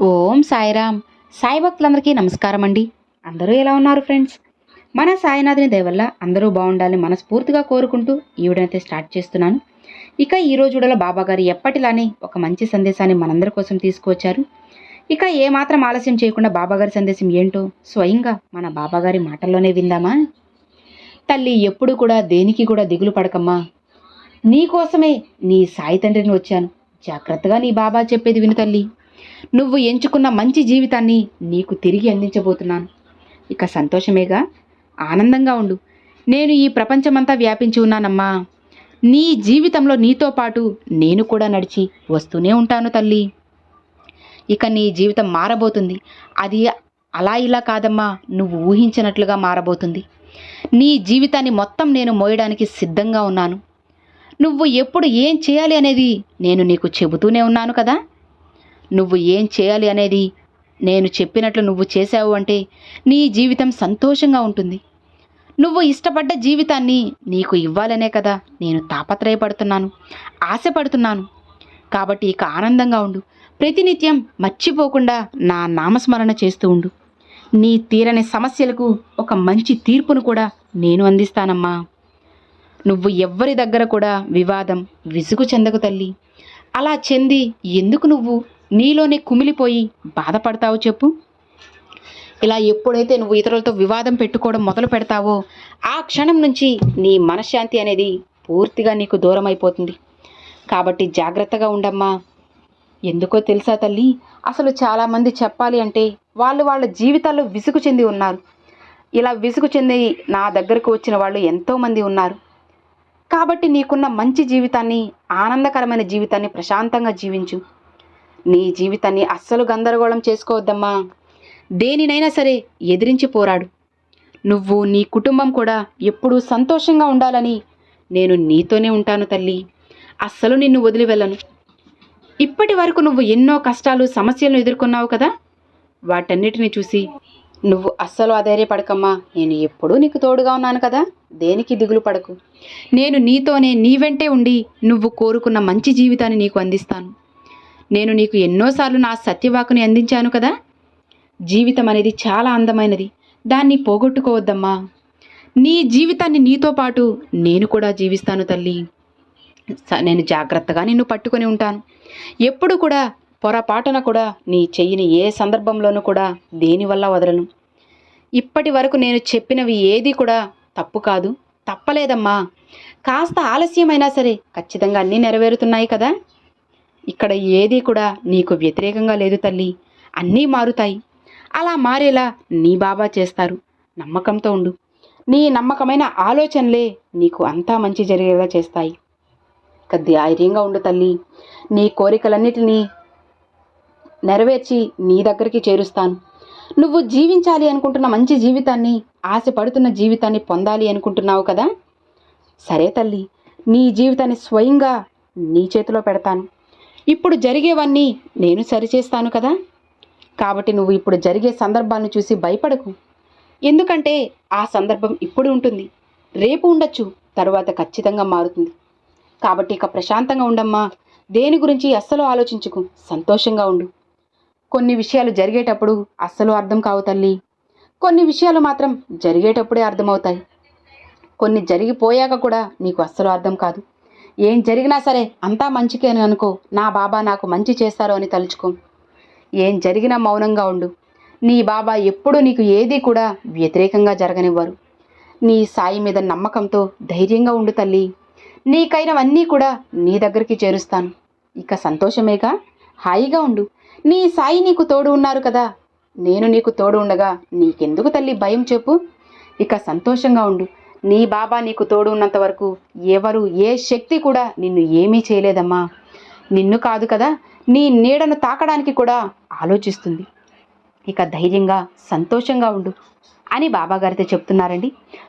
ఓం సాయిరామ్. సాయి భక్తులందరికీ నమస్కారం అండి. అందరూ ఎలా ఉన్నారు ఫ్రెండ్స్? మన సాయినాథుని దయవల్ల అందరూ బాగుండాలని మనస్ఫూర్తిగా కోరుకుంటూ ఈ వీడియోనైతే స్టార్ట్ చేస్తున్నాను. ఇక ఈ రోజులో వీడియోలో బాబా గారు ఎప్పటిలానే ఒక మంచి సందేశాన్ని మనందరి కోసం తీసుకువచ్చారు. ఇక ఏమాత్రం ఆలస్యం చేయకుండా బాబాగారి సందేశం ఏంటో స్వయంగా మన బాబాగారి మాటల్లోనే విందామా? తల్లి ఎప్పుడు కూడా దేనికి కూడా దిగులు పడకమ్మా. నీకోసమే నీ సాయి తండ్రిని వచ్చాను. జాగ్రత్తగా నీ బాబా చెప్పేది విను తల్లి. నువ్వు ఎంచుకున్న మంచి జీవితాన్ని నీకు తిరిగి అందించబోతున్నాను. ఇక సంతోషమేగా? ఆనందంగా ఉండు. నేను ఈ ప్రపంచమంతా వ్యాపించి ఉన్నానమ్మా. నీ జీవితంలో నీతో పాటు నేను కూడా నడిచి వస్తూనే ఉంటాను తల్లి. ఇక నీ జీవితం మారబోతుంది. అది అలా ఇలా కాదమ్మా. నువ్వు ఊహించినట్లుగా మారబోతుంది. నీ జీవితాన్ని మొత్తం నేను మోయడానికి సిద్ధంగా ఉన్నాను. నువ్వు ఎప్పుడు ఏం చేయాలి అనేది నేను నీకు చెబుతూనే ఉన్నాను కదా? నువ్వు ఏం చేయాలి అనేది నేను చెప్పినట్లు నువ్వు చేశావు అంటే నీ జీవితం సంతోషంగా ఉంటుంది. నువ్వు ఇష్టపడ్డ జీవితాన్ని నీకు ఇవ్వాలనే కదా నేను తాపత్రయపడుతున్నాను ఆశపడుతున్నాను. కాబట్టి ఇక ఆనందంగా ఉండు. ప్రతినిత్యం మర్చిపోకుండా నా నామస్మరణ చేస్తూ ఉండు. నీ తీరని సమస్యలకు ఒక మంచి తీర్పును కూడా నేను అందిస్తానమ్మా. నువ్వు ఎవ్వరి దగ్గర కూడా వివాదం విసుగు చెందకు తల్లి. అలా చెంది ఎందుకు నువ్వు నీలోనే కుమిలిపోయి బాధపడతావు చెప్పు. ఇలా ఎప్పుడైతే నువ్వు ఇతరులతో వివాదం పెట్టుకోవడం మొదలు పెడతావో ఆ క్షణం నుంచి నీ మనశ్శాంతి అనేది పూర్తిగా నీకు దూరం అయిపోతుంది కాబట్టి జాగ్రత్తగా ఉండమ్మా. ఎందుకో తెలుసా తల్లి? అసలు చాలామంది చెప్పాలి అంటే వాళ్ళు వాళ్ళ జీవితాల్లో విసుగు చెంది ఉన్నారు. ఇలా విసుగు చెంది నా దగ్గరకు వచ్చిన వాళ్ళు ఎంతోమంది ఉన్నారు. కాబట్టి నీకున్న మంచి జీవితాన్ని ఆనందకరమైన జీవితాన్ని ప్రశాంతంగా జీవించు. నీ జీవితాన్ని అస్సలు గందరగోళం చేసుకోవద్దమ్మా. దేనినైనా సరే ఎదిరించి పోరాడు. నువ్వు నీ కుటుంబం కూడా ఎప్పుడూ సంతోషంగా ఉండాలని నేను నీతోనే ఉంటాను తల్లి. అస్సలు నిన్ను వదిలి వెళ్ళను. ఇప్పటి వరకు నువ్వు ఎన్నో కష్టాలు సమస్యలను ఎదుర్కొన్నావు కదా? వాటన్నిటిని చూసి నువ్వు అస్సలు అధైర్యపడకమ్మా. నేను ఎప్పుడూ నీకు తోడుగా ఉన్నాను కదా? దేనికి దిగులు పడకు. నేను నీతోనే నీ వెంటే ఉండి నువ్వు కోరుకున్న మంచి జీవితాన్ని నీకు అందిస్తాను. నేను నీకు ఎన్నోసార్లు నా సత్యవాకుని అందించాను కదా? జీవితం అనేది చాలా అందమైనది. దాన్ని పోగొట్టుకోవద్దమ్మా. నీ జీవితాన్ని నీతో పాటు నేను కూడా జీవిస్తాను తల్లి. స- నేను జాగ్రత్తగా నిన్ను పట్టుకొని ఉంటాను. ఎప్పుడు కూడా పొరపాటున కూడా నీ చెయ్యిని ఏ సందర్భంలోనూ కూడా దేనివల్ల వదలను. ఇప్పటి వరకు నేను చెప్పినవి ఏది కూడా తప్పు కాదు. తప్పలేదమ్మా. కాస్త ఆలస్యమైనా సరే ఖచ్చితంగా అన్నీ నెరవేరుతున్నాయి కదా? ఇక్కడ ఏది కూడా నీకు వ్యతిరేకంగా లేదు తల్లి. అన్నీ మారుతాయి. అలా మారేలా నీ బాబా చేస్తారు. నమ్మకంతో ఉండు. నీ నమ్మకమైన ఆలోచనలే నీకు అంతా మంచి జరిగేలా చేస్తాయి. ఇక ధైర్యంగా ఉండు తల్లి. నీ కోరికలన్నిటినీ నెరవేర్చి నీ దగ్గరికి చేరుస్తాను. నువ్వు జీవించాలి అనుకుంటున్న మంచి జీవితాన్ని ఆశపడుతున్న జీవితాన్ని పొందాలి అనుకుంటున్నావు కదా? సరే తల్లి. నీ జీవితాన్ని స్వయంగా నీ చేతిలో పెడతాను. ఇప్పుడు జరిగేవన్నీ నేను సరిచేస్తాను కదా? కాబట్టి నువ్వు ఇప్పుడు జరిగే సందర్భాన్ని చూసి భయపడకు. ఎందుకంటే ఆ సందర్భం ఇప్పుడు ఉంటుంది. రేపు ఉండొచ్చు తరువాత ఖచ్చితంగా మారుతుంది. కాబట్టి ఇక ప్రశాంతంగా ఉండమ్మా. దేని గురించి అస్సలు ఆలోచించుకు. సంతోషంగా ఉండు. కొన్ని విషయాలు జరిగేటప్పుడు అస్సలు అర్థం కావు తల్లి. కొన్ని విషయాలు మాత్రం జరిగేటప్పుడే అర్థమవుతాయి. కొన్ని జరిగిపోయాక కూడా నీకు అస్సలు అర్థం కాదు. ఏం జరిగినా సరే అంతా మంచికేను అనుకో. నా బాబా నాకు మంచి చేస్తారు అని తలుచుకో. ఏం జరిగినా మౌనంగా ఉండు. నీ బాబా ఎప్పుడూ నీకు ఏది కూడా వ్యతిరేకంగా జరగనివ్వరు. నీ సాయి మీద నమ్మకంతో ధైర్యంగా ఉండు తల్లి. నీకైనవన్నీ కూడా నీ దగ్గరికి చేరుస్తాను. ఇక సంతోషమేగా? హాయిగా ఉండు. నీ సాయి నీకు తోడు ఉన్నారు కదా. నేను నీకు తోడు ఉండగా నీకెందుకు తల్లి భయం చెప్పు? ఇక సంతోషంగా ఉండు. నీ బాబా నీకు తోడు ఉన్నంత వరకు ఎవరు ఏ శక్తి కూడా నిన్ను ఏమీ చేయలేదమ్మా. నిన్ను కాదు కదా నీ నీడను తాకడానికి కూడా ఆలోచిస్తుంది. ఇక ధైర్యంగా సంతోషంగా ఉండు అని బాబాగారితో చెప్తున్నారండి.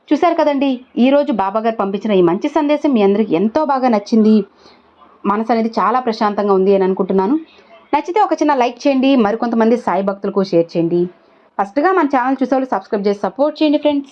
చూశారు కదండి ఈరోజు బాబాగారు పంపించిన ఈ మంచి సందేశం మీ అందరికి ఎంతో బాగా నచ్చింది. మనసు అనేది చాలా ప్రశాంతంగా ఉంది అని అనుకుంటున్నాను. నచ్చితే ఒక చిన్న లైక్ చేయండి మరికొంతమంది సాయి భక్తులకు షేర్ చేయండి. ఫస్ట్గా మన ఛానల్ చూసేవాళ్ళు సబ్స్క్రైబ్ చేసి సపోర్ట్ చేయండి ఫ్రెండ్స్.